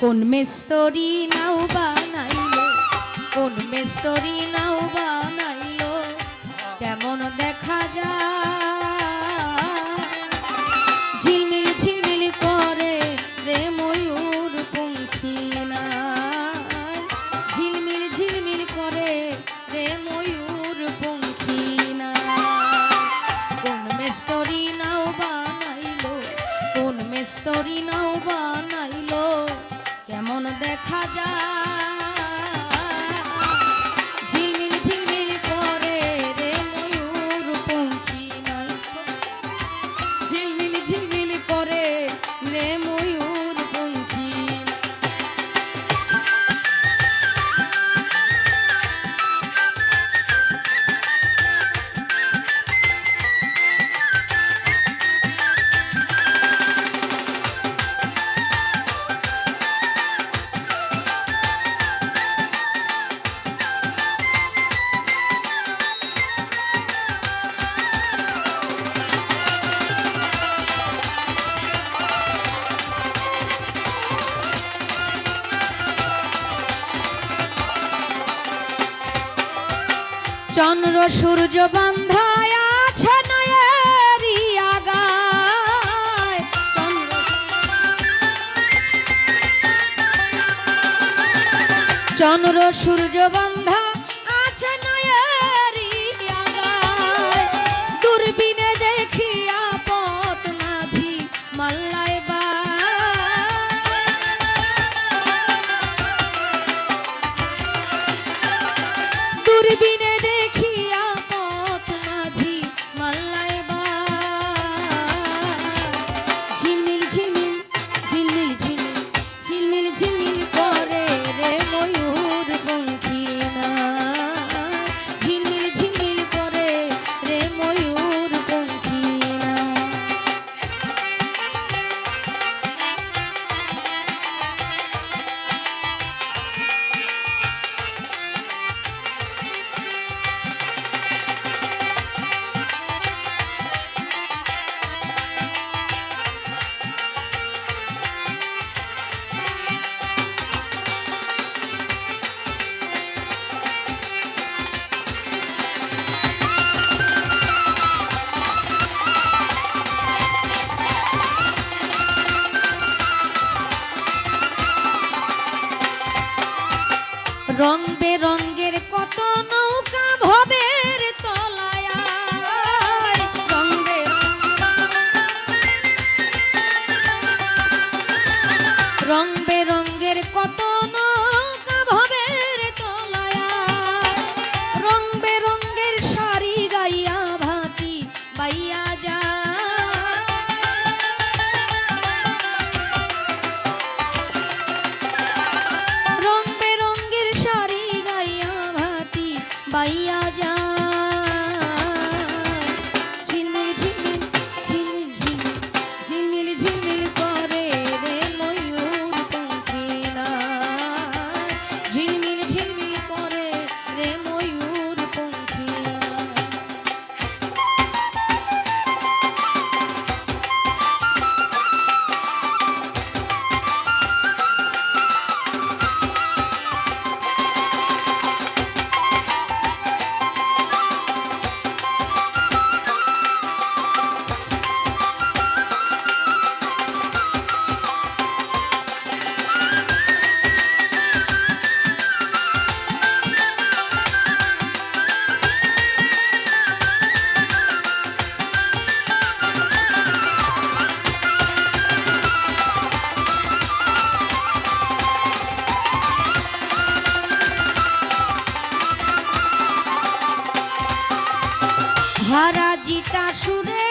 কোন মেস্তরি নাও বানাইল? কোন মেস্তরি নাও বানাইল? কেমন দেখা যায়? ঝিলমিল ঝিলমিল করে রে ময়ূর পঙ্খী না ঝিলমিল ঝিলমিল করে রে ময়ূর পঙ্খী কোন মেস্তরি নাও বানাইল? কোন মেস্তরি নাও বা চন্দ্র সূর্য বান্ধায় আছে চন্দ্র সূর্য очень Bahia. ভরা জিতা সুরে